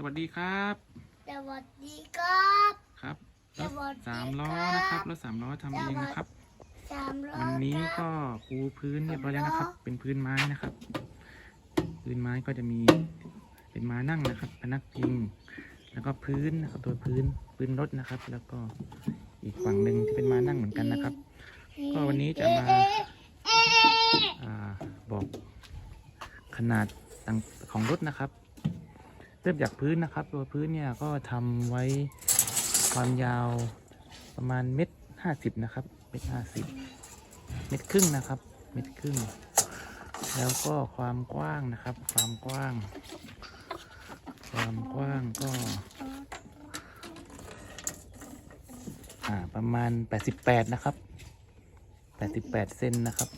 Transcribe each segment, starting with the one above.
สวัสดีครับ สวัสดีครับ ครับสรถวัสดีสามล้อครับนะครับรถสามล้อทำเองนะครับ สามร้อยวันนี้คก็รับปูพื้นเรียบร้อยแล้วนะครับ เป็นพื้นไม้นะครับ พื้นไม้ก็จะมีเป็นม้านั่งนะครับพนักพิง แล้วก็พื้นนะครับตัวพื้นพื้นรถนะครับ แล้วก็อีกฝั่งหนึ่งที่เป็นม้านั่งเหมือนกันนะครับ ก็วันนี้จะมาเอ๊ะเอ๊ะอ่าบอกขนาดต่างของรถนะครับ เริ่มจากพื้นนะครับตัวพื้นเนี่ยก็ทำไว้ความยาวประมาณเม็ดห้าสิบนะครับ เม็ดห้าสิบเม็ดครึ่งนะครับ เม็ดครึ่ง แล้วก็ความกว้างนะครับ ความกว้าง ความกว้างก็ อ่า ประมาณ88นะครับ88เซนนะครับ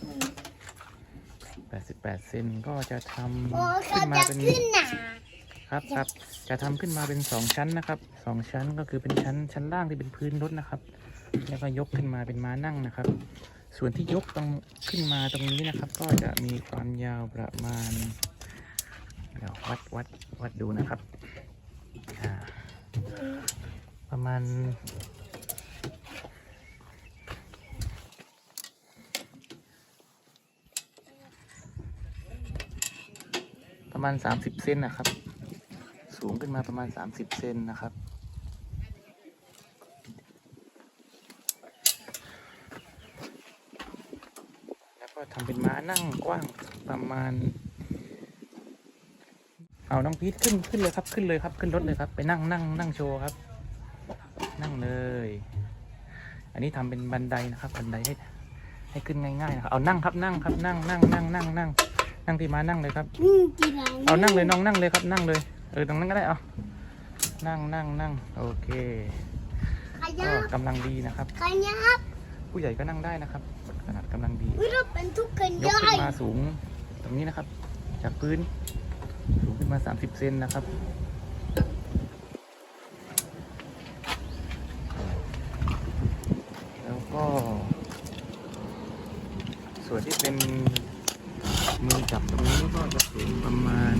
88เซนก็จะทำขึ้นมาเป็น ครับครับจะทำขึ้นมาเป็นสองชั้นนะครับสองชั้นก็คือเป็นชั้นชั้นล่างที่เป็นพื้นรถนะครับ แล้วก็ยกขึ้นมาเป็นม้านั่งนะครับ ส่วนที่ยกตรงขึ้นมาตรงนี้นะครับ ก็จะมีความยาวประมาณเดี๋ยววัดวัดวัดดูนะครับ ประมาณประมาณ 30 เซนนะครับ สูงขึ้นมาประมาณ 30 เซนนะครับ แล้วก็ทำเป็นม้านั่งกว้างประมาณ เอาน้องพีทขึ้นขึ้นเลยครับขึ้นเลยครับขึ้นรถเลยครับ ไปนั่งนั่งนั่งโชว์ครับ นั่งเลย อันนี้ทำเป็นบันไดนะครับ บันไดให้ให้ขึ้นง่ายๆนะครับเอานั่งครับนั่งครับนั่งนั่งนั่งนั่งนั่งนั่งที่ม้านั่งเลยครับอืมกี่หลังเอานั่งเลยน้องนั่งเลยครับนั่งเลย เออตรงนั้นก็ได้เอานั่งนั่งนั่งโอเคขก็ยับกำลังดีนะครับ ขยับผู้ใหญ่ก็นั่งได้นะครับ ขนาดกำลังดี วิเราเป็นทุกข์กันยกย่อขึ้ยนมาสูงตรงนี้นะครับ จากพื้นสูงขึ้นมา 30 เซนนะครับ แล้วก็ ส่วนที่เป็นมือจับตรงนี้ก็จะสูงประมาณ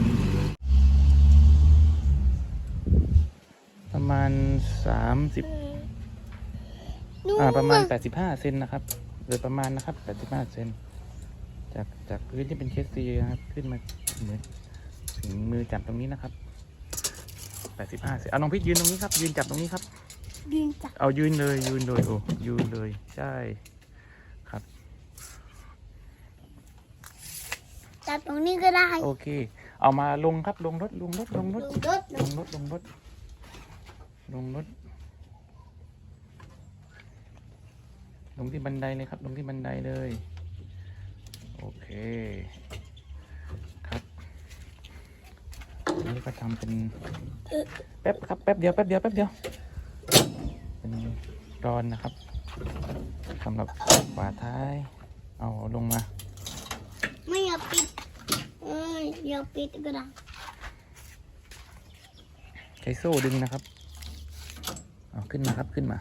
ประมาณ30นู่นอ่าประมาณ85เซนนะครับโดยประมาณนะครับ85เซนจากจากพื้นที่เป็นเคสซีนะครับขึ้นมาเหมือนถึงมือจับตรงนี้นะครับ85เซนเอาน้องพี่ยืนตรงนี้ครับ ยืนจับตรงนี้ครับ ยืนจับเอายืนเลยยืนเลยโอ้ยืนเลยใช่ครับจับตรงนี้ก็ได้ โอเค เอามาลงครับลงรถลงรถลงรถดูรถลงรถลงรถ ลงรถ ลงที่บันไดเลยครับ ลงที่บันไดเลย โอเค ครับอันนี้ก็ทำเป็นแป๊บครับ แป๊บเดียว แป๊บเดียว แป๊บเดียว เป็นรอนนะครับสำหรับฝาท้าย เอาลงมา ไม่อยากปิดเอ้ยอยากปิดก็ได้ใช้โซ่ดึงนะครับ เอาขึ้นมาครับขึ้นมา